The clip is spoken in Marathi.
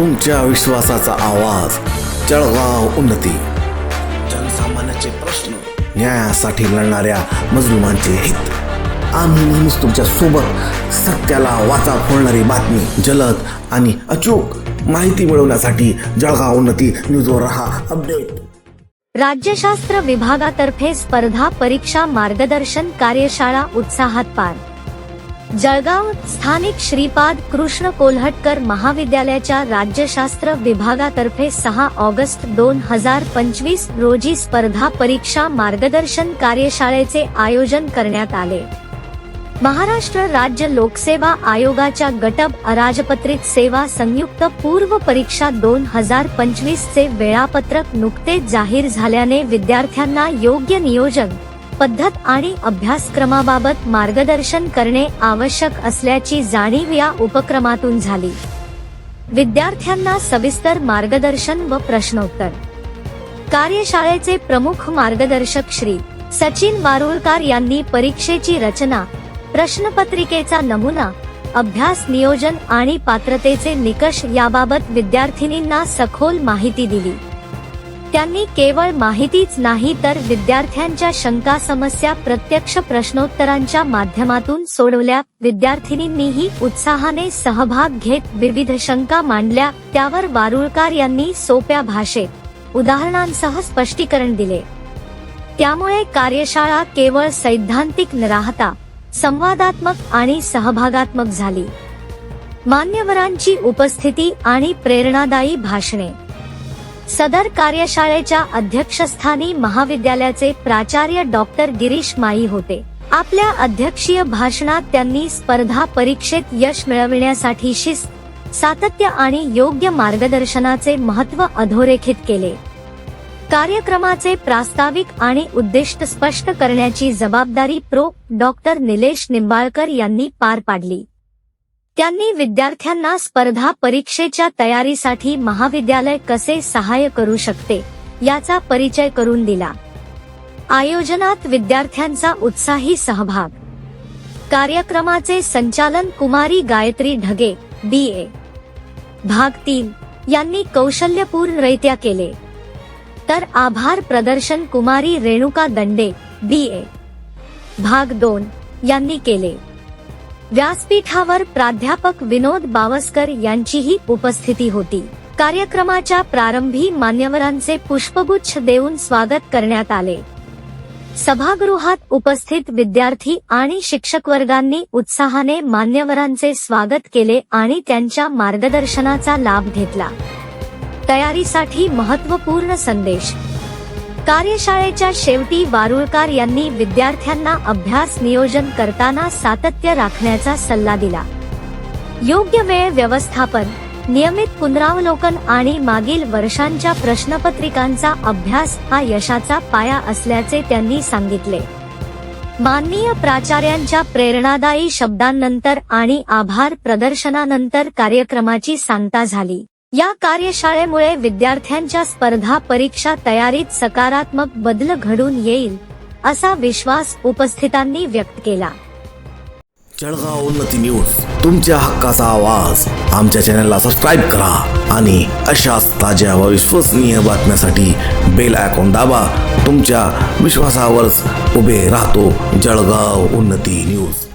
तुमच्या विश्वासाचा आवाज. जळगाव उन्नती. जनसामान्याचे प्रश्न न्यायासाठी लढणाऱ्या मजलुमांचे हित. आम्ही नेहमीच तुमच्यासोबत सत्याला वाचा फोडणारी बातमी जलद आणि अचूक माहिती मिळवण्यासाठी जळगाव उन्नती न्यूजवर रहा अपडेट. राज्यशास्त्र विभागातर्फे स्पर्धा परीक्षा मार्गदर्शन कार्यशाळा उत्साहात पार. जळगाव स्थानिक श्रीपाद कृष्ण कोल्हटकर महाविद्यालयाच्या राज्यशास्त्र विभागातर्फे सहा ऑगस्ट दोन हजार पंचवीस रोजी स्पर्धा परीक्षा मार्गदर्शन कार्यशाळेचे आयोजन करण्यात आले. महाराष्ट्र राज्य लोकसेवा आयोगाच्या गटब अराजपत्रित सेवा संयुक्त पूर्व परीक्षा दोन हजार पंचवीस चे वेळापत्रक नुकतेच जाहीर झाल्याने विद्यार्थ्यांना योग्य नियोजन पद्धत आणि अभ्यासक्रमाबाबत मार्गदर्शन करणे आवश्यक असल्याची जाणीव या उपक्रमातून झाली. विद्यार्थ्यांना सविस्तर मार्गदर्शन व प्रश्नोत्तर. कार्यशाळेचे प्रमुख मार्गदर्शक श्री सचिन वारुळकार यांनी परीक्षेची रचना प्रश्नपत्रिकेचा नमुना अभ्यास नियोजन आणि पात्रतेचे निकष याबाबत विद्यार्थिनींना सखोल माहिती दिली. त्यांनी केवळ माहितीच नाही तर विद्यार्थ्यांच्या शंका समस्या प्रत्यक्ष प्रश्नोत्तरांच्या माध्यमातून सोडवल्या. विद्यार्थिनींनीही उत्साहाने सहभाग घेत विविध शंका मांडल्या. त्यावर वारुळकार यांनी सोप्या भाषेत उदाहरणांसह स्पष्टीकरण दिले. त्यामुळे कार्यशाळा केवळ सैद्धांतिक न राहता संवादात्मक आणि सहभागात्मक झाली. मान्यवरांची उपस्थिती आणि प्रेरणादायी भाषणे. सदर कार्यशाळेच्या अध्यक्षस्थानी महाविद्यालयाचे प्राचार्य डॉक्टर गिरीश माई होते. आपल्या अध्यक्षीय भाषणात त्यांनी स्पर्धा परीक्षेत यश मिळविण्यासाठी शिस्त सातत्य आणि योग्य मार्गदर्शनाचे महत्त्व अधोरेखित केले. कार्यक्रमाचे प्रास्ताविक आणि उद्दिष्ट स्पष्ट करण्याची जबाबदारी प्रो. डॉक्टर निलेश निंबाळकर यांनी पार पाडली. त्यांनी विद्यार्थ्यांना स्पर्धा परीक्षेच्या तयारीसाठी महाविद्यालय कसे सहाय्य करू शकते याचा परिचय करून दिला. आयोजनात विद्यार्थ्यांचा उत्साही सहभाग. कार्यक्रमाचे संचालन कुमारी गायत्री ढगे बी ए भाग तीन यांनी कौशल्यपूर्णरित्या केले. तर आभार प्रदर्शन कुमारी रेणुका दंडे बी ए भाग दोन यांनी केले. व्यासपीठावर प्राध्यापक विनोद बावस्कर यांचीही उपस्थिती होती. कार्यक्रमाच्या प्रारंभी मान्यवरांचे पुष्पगुच्छ देऊन स्वागत करण्यात आले. सभागृहात उपस्थित विद्यार्थी आणि शिक्षक वर्गांनी उत्साहाने मान्यवरांचे स्वागत केले आणि त्यांच्या मार्गदर्शनाचा लाभ घेतला. तयारीसाठी महत्त्वपूर्ण संदेश. कार्यशाळेच्या शेवटी वारुळकार यांनी विद्यार्थ्यांना अभ्यास नियोजन करताना सातत्य राखण्याचा सल्ला दिला. योग्य वेळ व्यवस्थापन नियमित पुनरावलोकन आणि मागील वर्षांच्या प्रश्नपत्रिकांचा अभ्यास हा यशाचा पाया असल्याचे त्यांनी सांगितले. माननीय प्राचार्यांच्या प्रेरणादायी शब्दांनंतर आणि आभार प्रदर्शनानंतर कार्यक्रमाची सांगता झाली. या कार्यशाळेमुळे विद्यार्थ्यांच्या स्पर्धा परीक्षा तयारीत सकारात्मक बदल घडून येईल असा विश्वास उपस्थितांनी व्यक्त केला. जळगाव उन्नती न्यूज तुमच्या हक्काचा आवाज. आमच्या चॅनलला सबस्क्राईब करा आणि अशाच ताज्या व विश्वसनीय बातम्यासाठी बेल आयकॉन दाबा. तुमच्या विश्वासावरच उभे राहतो जळगाव उन्नती न्यूज.